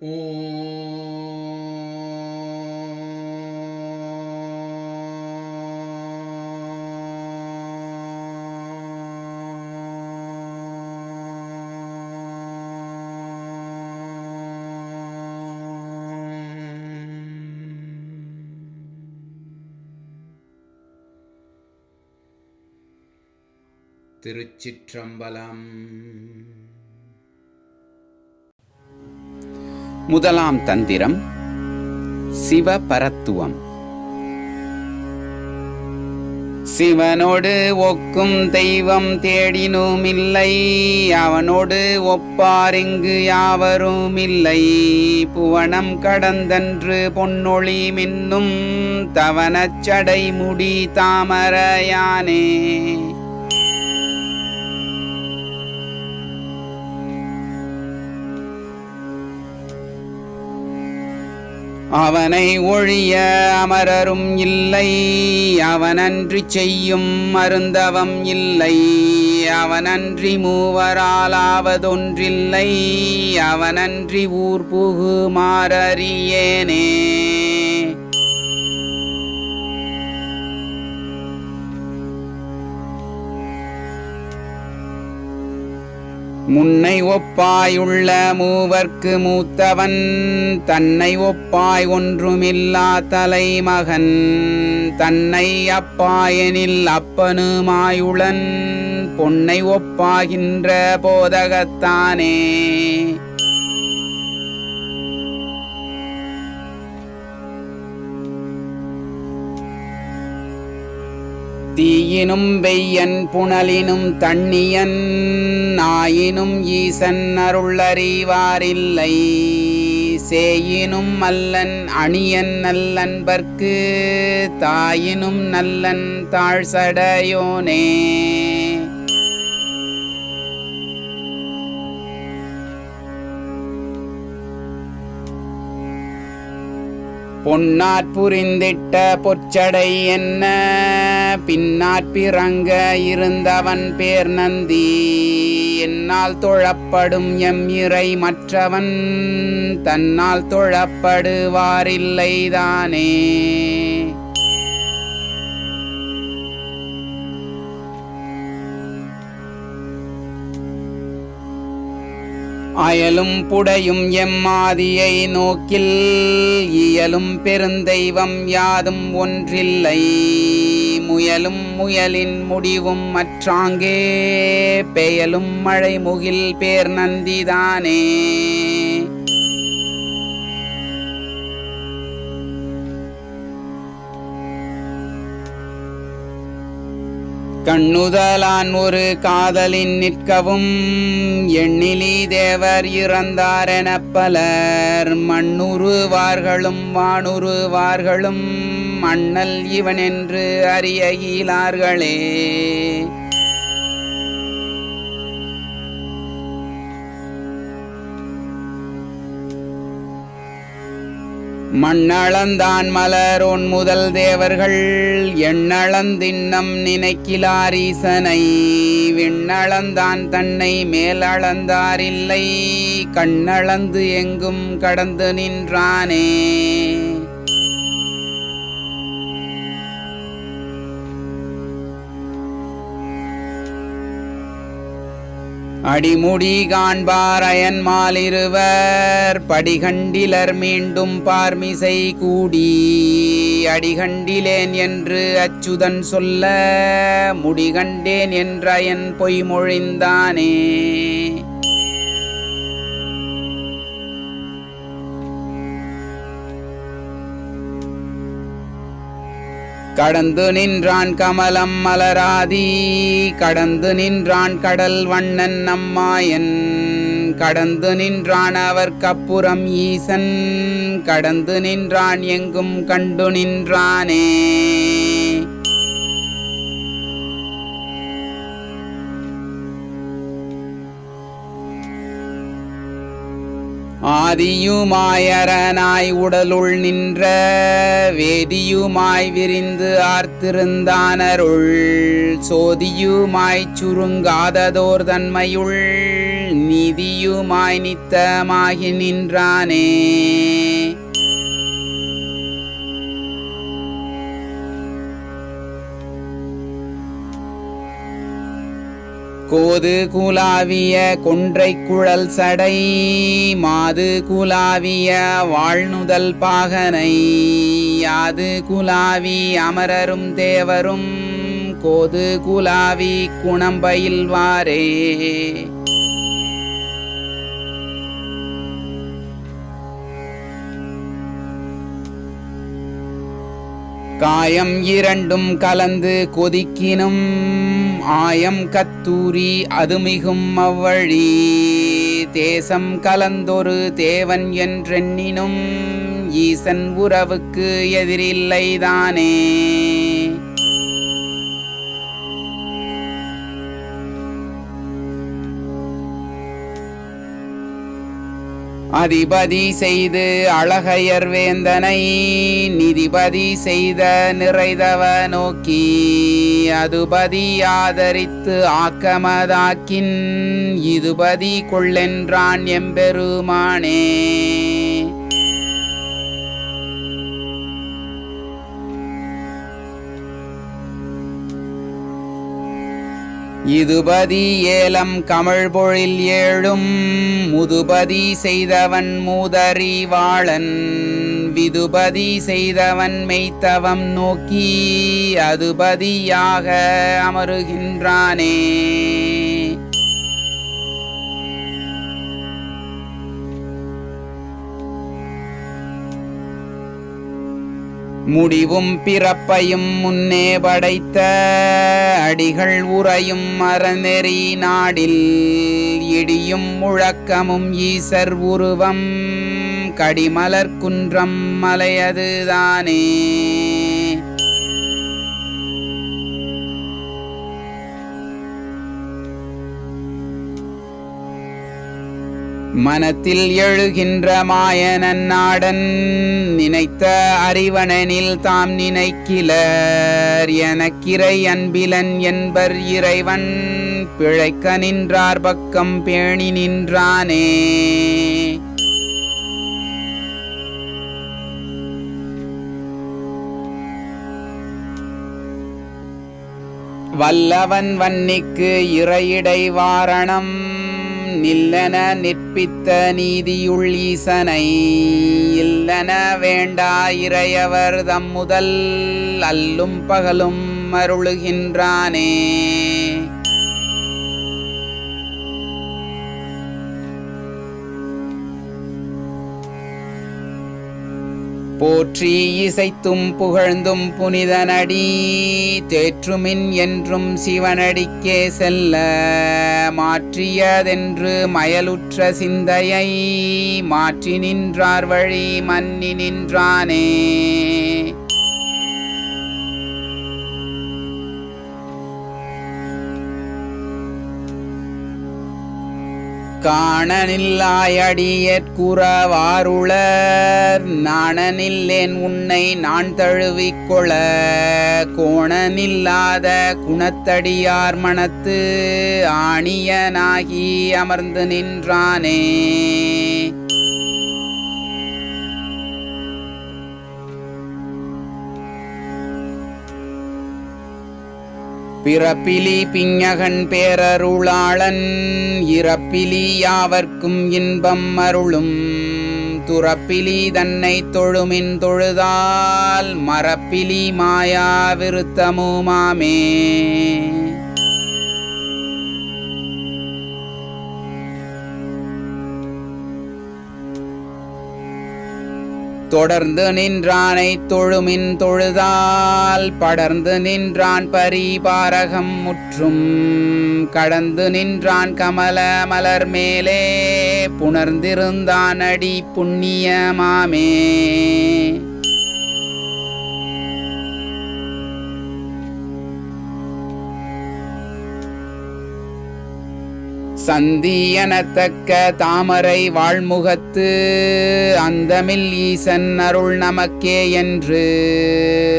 திருச்சிற்றம்பலம். முதலாம் தந்திரம் சிவபரத்துவம். சிவனோடு ஒக்கும் தெய்வம் தேடினும் இல்லை அவனோடு ஒப்பாரிங்கு யாவரும் இல்லை புவனம் கடந்தன்று பொன்னொழி மின்னும் தவனச்சடை முடி தாமரையானே. அவனை ஒழிய அமரரும் இல்லை. அவனன்றி செய்யும் மருந்தவம் இல்லை. அவனன்றி மூவராலாவதொன்றில்லை. அவனன்றி ஊர் புகுமாறறியேனே முன்னை ஒப்பாயுள்ள மூவர்க்கு மூத்தவன் தன்னை ஒப்பாய் ஒன்றுமில்லா தலைமகன் தன்னை அப்பாயனில் அப்பனுமாயுளன் பொன்னை ஒப்பாகின்ற போதகத்தானே. தீயினும் வெய்யன் புனலினும் தண்ணியன் நாயினும் ஈசன் அருளறிவாரில்லை. சேயினும் அல்லன் அணியன் நல்லன்பர்க்கு தாயினும் நல்லன் தாழ்சடையோனே. பொன்னாற் புரிந்திட்ட பொற்சடை என்ன? பின்னாற் பிறங்க இருந்தவன் பேர் நந்தி. என்னால் தொழப்படும் எம் இறை மற்றவன் தன்னால் தொழப்படுவாரில்லைதானே. அயலும் புடையும் எம்மாதியை நோக்கில் இயலும் பெருந்தெய்வம் யாதும் ஒன்றில்லை. முயலும் முயலின் முடிவும் மற்றாங்கே. பெயலும் மழை முகில் பேர் நந்திதானே. கண்ணுதலான் ஒரு காதலின் நிற்கவும் எண்ணிலி தேவர் இறந்தாரென பலர் மண்ணுருவார்களும் வானுருவார்களும் மண்ணல் இவனென்று என்று அறிய இயலார்களே மண்ணளந்தான் முதல் தேவர்கள் எண்ணளந்தின்னம் நினைக்கிலாரீசனை விண்ணளந்தான் தன்னை மேலளந்தாரில்லை கண்ணளந்து எங்கும் கடந்து நின்றானே. அடிமுடி காண்பார் அயன்மாலிருவர். படிகண்டிலர் மீண்டும் பார்மிசை கூடி அடிகண்டிலேன் என்று அச்சுதன் சொல்ல முடிகண்டேன் என்றயன் பொய்மொழிந்தானே கடந்து நின்றான் கமலம் மலராதி. கடந்து நின்றான் கடல் வண்ணன் நம்மாயன் கடந்து நின்றான் அவர் கப்புறம் ஈசன். கடந்து நின்றான் எங்கும் கண்டு நின்றானே. ஆதியுமாயரனாய் உடலுள் நின்ற வேதியுமாய் விரிந்து ஆர்த்திருந்தானருள் சோதியுமாய் சுருங்காததோர் தன்மையுள் நீ நீதியுமாய் நித்தமாகி நின்றானே. கோது குலாவிய கொன்றை குழல் சடை மாது குலாவிய வாழ்நுதல் பாகனை யாது குலாவி அமரரும் தேவரும் கோது குலாவி குணம்பயில்வாரே காயம் இரண்டும் கலந்து கொதிக்கினும் ஆயம் கத்தூரி அதுமிகும் அவ்வழி. தேசம் கலந்தொரு தேவன் என்றெண்ணினும் ஈசன் உறவுக்கு எதிரில்லைதானே. அதிபதி செய்து அழகையர் வேந்தனை நிதிபதி செய்த நிறைதவ நோக்கி அதுபதி ஆதரித்து ஆக்கமதாக்கின் இதுபதி கொள்ளென்றான் எம்பெருமானே. இதுபதி ஏலம் கமழ் பொழில் ஏழும் முதுபதி செய்தவன் மூதறிவாளன் விதுபதி செய்தவன் மெய்த்தவம் நோக்கி அதுபதியாக அமருகின்றானே. முடிவும் பிறப்பையும் முன்னே படைத்த அடிகள் உறையும் மரநெறி நாடில் இடியும் முழக்கமும் ஈசர் உருவம். கடிமலர் குன்றம் மலையதுதானே. மனத்தில் எழுகின்ற மாயனன் நாடன் நினைத்த அறிவனனில் தாம் நினைக்கிலர். எனக்கிரை அன்பிலன் என்பர் இறைவன் பிழைக்க நின்றார் பக்கம் பேணி நின்றானே. வல்லவன் வன்னிக்கு இறையிடை வாரணம் நில்லன நிற்பித்த நீதியுள் ஈசனை இல்லன வேண்டா இறையவர் தம்முதல் அல்லும் பகலும் அருளுகின்றானே. போற்றி இசைத்தும் புகழ்ந்தும் புனிதனடி தேற்றுமின் என்றும் சிவனடிக்கே செல்ல மாற்றியதென்று மயலுற்ற சிந்தையை மாற்றி நின்றார் வழி மன்னி நின்றானே. காணனில்லாயடியற்குறவாருளர் நாணனில்லேன் உன்னை நான் தழுவிக்கொள கோணனில்லாத குணத்தடியார் மனத்து ஆணியனாகி அமர்ந்து நின்றானே. பிறப்பிலி பிஞகன் பேரருளாளன் இறப்பிலி யாவர்க்கும் இன்பம் அருளும். துறப்பிலி தன்னை தொழுமின் தொழுதால் மரப்பிலி மாயா விருத்தமுமாமே தொடர்ந்து நின்றானை தொழுமின் தொழுதால் படர்ந்து நின்றான் பரிபாரகம் முற்றும். கடந்து நின்றான் கமல மலர் மேலே புணர்ந்திருந்தான் அடி புண்ணியமாமே. சந்தியனத்தக்க தாமரை வாழ்முகத்து அந்தமில் ஈசன் அருள் நமக்கே என்று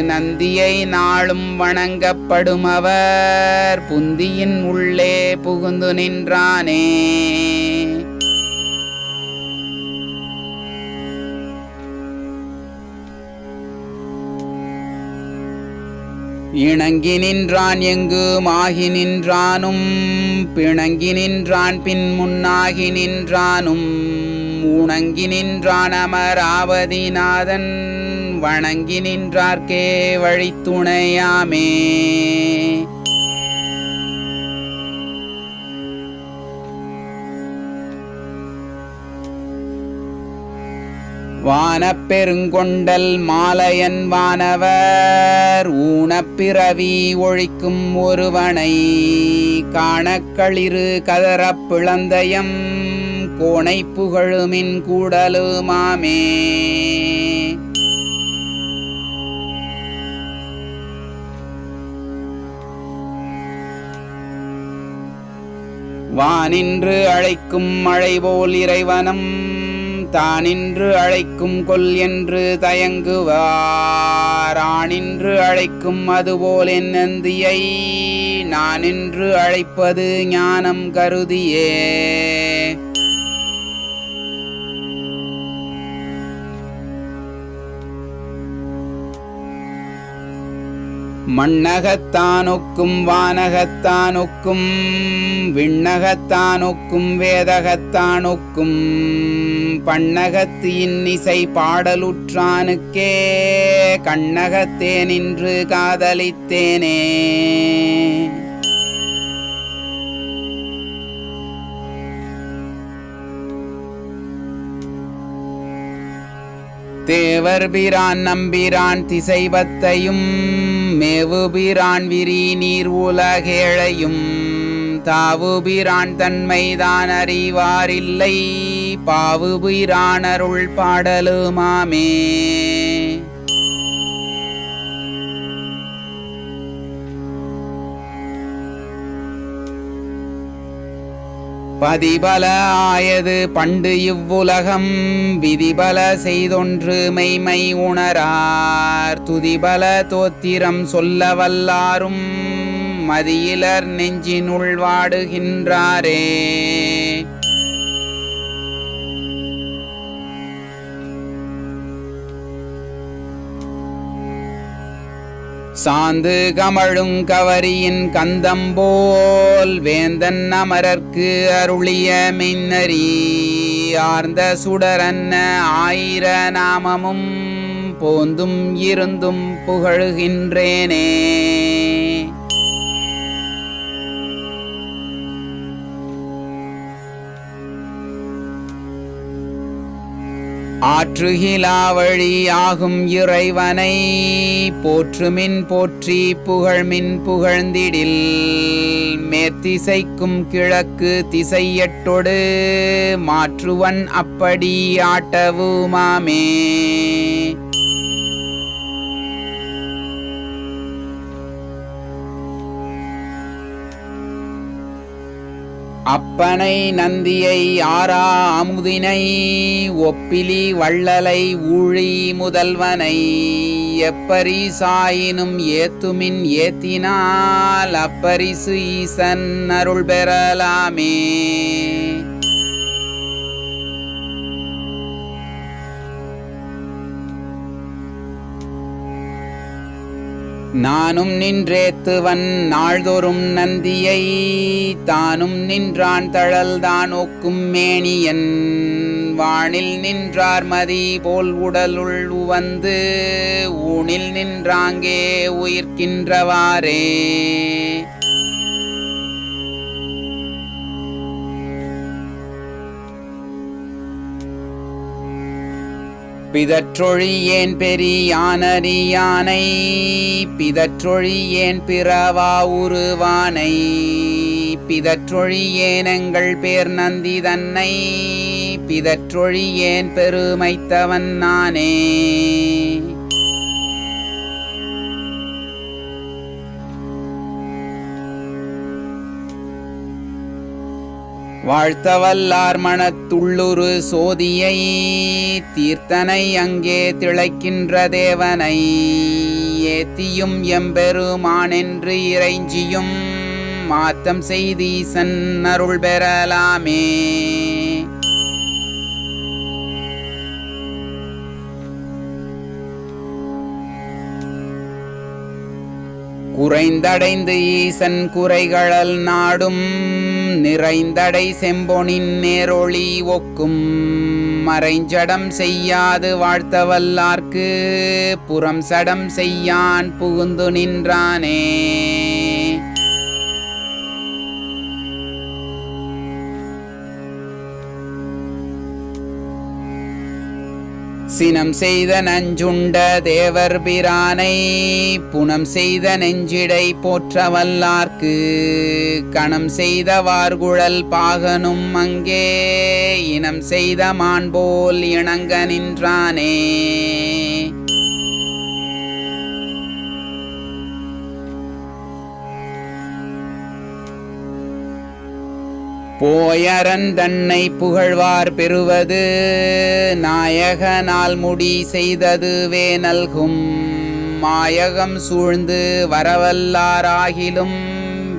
நந்தியை நாளும் வணங்கப்படும் அவர் புந்தியின் உள்ளே புகுந்து நின்றானே. இணங்கி நின்றான் எங்கு? மாகி நின்றானும். பிணங்கி நின்றான் பின் முன்னாகி நின்றானும். உணங்கி நின்றான் அமராவதிநாதன். வணங்கி நின்றார்க்கே வழித்துணையாமே. வானப்பெருங்கொண்டல் மாலையன் வானவர் ஊனப்பிறவி ஒழிக்கும் ஒருவனை காணக்களிரு கதறப் பிளந்தயம் கோணை புகழுமின் கூடலுமாமே வானின்று அழைக்கும் மழை போல் இறைவனம் தானின்று அழைக்கும் கொல் என்று தயங்குவாரானின்று அழைக்கும் அதுபோல் என் நந்தியை நானின்று அழைப்பது ஞானம் கருதியே. மண்ணகத்தானுக்கும் வானகத்தானுக்கும் விண்ணகத்தானுக்கும் வேதகத்தானுக்கும் பண்ணகத்து இன்னிசை பாடலுற்றானுக்கே கண்ணகத்தே நின்று காதலித்தேனே. தேவர் பிரான் நம்பிரான் திசைவத்தையும் மேவுபிரான் விரி நீர் உலகேழையும் தாவுபிரான் தன்மைதான் அறிவாரில்லை பாவுபிரான் அருள் பாடலுமாமே பதிபல ஆயது பண்டு இவ்வுலகம் விதிபல செய்தொன்று மெய்மை உணரார். துதிபல தோத்திரம் சொல்ல வல்லாரும் மதியிலர் நெஞ்சினுள் வாடுகின்றாரே. சாந்து கமழும் கவரியின் கந்தம்போல் வேந்தன் அமரர்க்கு அருளிய மின்னறி ஆர்ந்த சுடரன்ன ஆயிர நாமமும் போந்தும் இருந்தும் புகழுகின்றேனே. ஆற்றுகிலாவழி இறைவனை போற்றுமின் போற்றி புகழ்மின் புகழ்ந்திடில். மேற்திசைக்கும் கிழக்கு திசையட்டொடு மாற்றுவன் அப்படி ஆட்டவுமாமே. அப்பனை நந்தியை ஆரா அமுதினை ஒப்பிலி வள்ளலை ஊழி முதல்வனை எப்பரிசாயினும் ஏத்துமின் ஏத்தினால் அப்பரிசு ஈசன் அருள் பெறலாமே. நானும் நின்றேத்துவன் நாள்தோறும் நந்தியை தானும் நின்றான் தழல்தான் ஒக்கும் மேனியன். வானில் நின்றார் மதி போல் உடலுள் உவந்து ஊனில் நின்றாங்கே உயிர்க்கின்றவாறே. பிதற்றொழியேன் பெரியானறியானை பிதற்றொழியேன் பிறவா உருவானை பிதற்றொழியேனங்கள் பேர் நந்தி தன்னை பிதற்றொழியேன் பெருமைத்தவன் நானே. வாழ்த்தவல்லார் மனத்துள்ளுரு சோதியை தீர்த்தனை அங்கே திளைக்கின்ற தேவனை ஏத்தியும் எம்பெருமானென்று இறைஞ்சியும் மாத்தம் செய்தீசன் அருள் பெறலாமே. குறைந்தடைந்து ஈசன் குறைகளல் நாடும் நிறைந்தடை செம்பொனின் நேரொளி ஒக்கும். மறைஞ்சடம் செய்யாது வாழ்த்தவல்லார்க்கு புறம் சடம் செய்யான் புகுந்து நின்றானே. சினம் செய்த நஞ்சுண்ட தேவர் பிரானை புனம் செய்த நெஞ்சிடை போற்றவல்லார்க்கு கணம் செய்த வார்குழல் பாகனும் அங்கே இனம் செய்த மான் போல் இணங்க நின்றானே. போயரன் தன்னை புகழ்வார் பெறுவது நாயகனால் முடி செய்ததுவே நல்கும் மாயகம் சூழ்ந்து வரவல்லாராகிலும்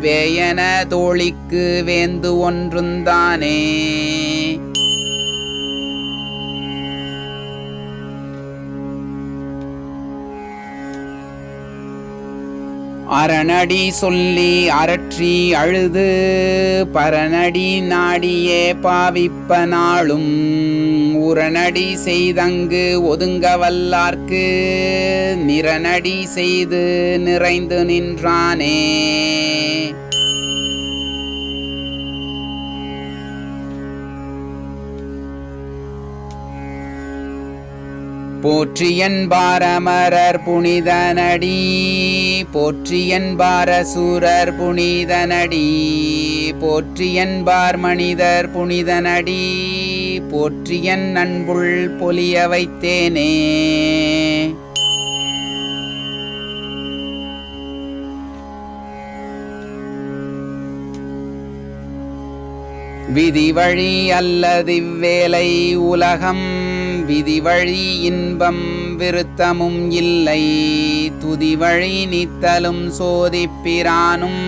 வேயன தோழிக்கு வேந்து ஒன்றுந்தானே. அரணடி சொல்லி அரற்றி அழுது பரநடி நாடியே பாவிப்ப நாளும். உரநடி செய்தங்கு ஒதுங்க வல்லார்க்கு நிறநடி செய்து நிறைந்து நின்றானே. போற்றியன்பாரமரர் புனிதனடி போற்றியன்பார் அசூரர் புனிதனடி போற்றியன்பார் மனிதர் புனிதனடி போற்றியன் அன்புள் பொலிய வைத்தேனே. விதி வழி அல்லதிவ்வேலை உலகம் விதி வழி இன்பம் விருத்தமும் இல்லை. துதி வழி நித்தலும் சோதிப்பிரானும்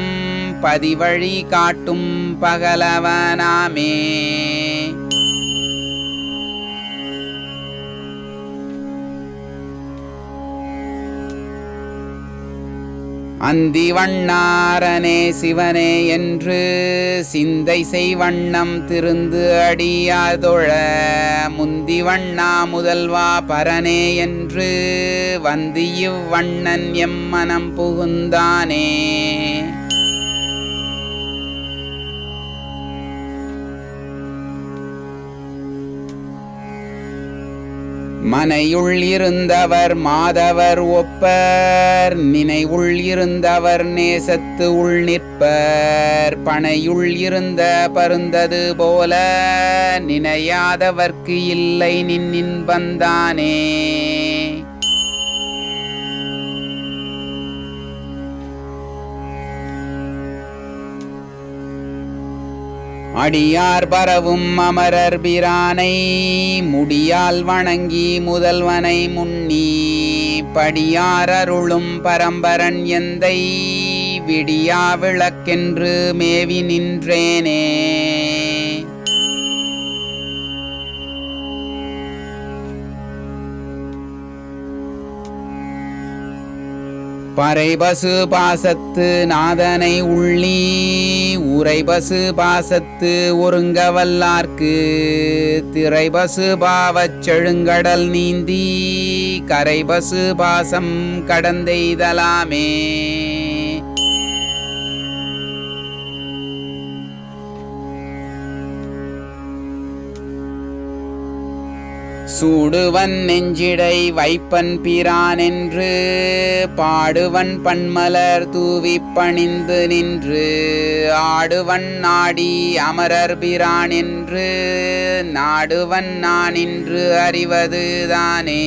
பதிவழி காட்டும் பகலவனாமே. அந்தி வண்ணாரனே சிவனே என்று சிந்தை செய்வண்ணம் திருந்து அடியாதொழ முந்தி வண்ணா முதல்வா பரனே என்று வந்து இவ்வண்ணன் எம் மனம் புகுந்தானே. மனையுள் இருந்தவர் மாதவர் ஒப்பர் நினைவுள் இருந்தவர் நேசத்து உள் நிற்பர். பனையுள் இருந்த பருந்தது போல நினையாதவர்க்கு இல்லை நின்னின் பந்தானே அடியார் பரவும் அமரர் பிரானை முடியால் வணங்கி முதல்வனை முன்னி படியார் அருளும் பரம்பரன் எந்தை விடியா விளக்கென்று மேவி நின்றேனே. பறைபசு பாசத்து நாதனை உள்ளி உரைபசு பாசத்து ஒருங்க வல்லார்க்கு திரைபசு பாவச் செழுங்கடல் நீந்தி கரைபசு பாசம் கடந்தெய்தலாமே. சூடுவன் நெஞ்சிடை வைப்பன் பிரான் என்று பாடுவன் பன்மலர் தூவி பணிந்து நின்று ஆடுவன் நாடி அமரர் பிரான் என்று நாடுவன் நான் என்று அறிவது தானே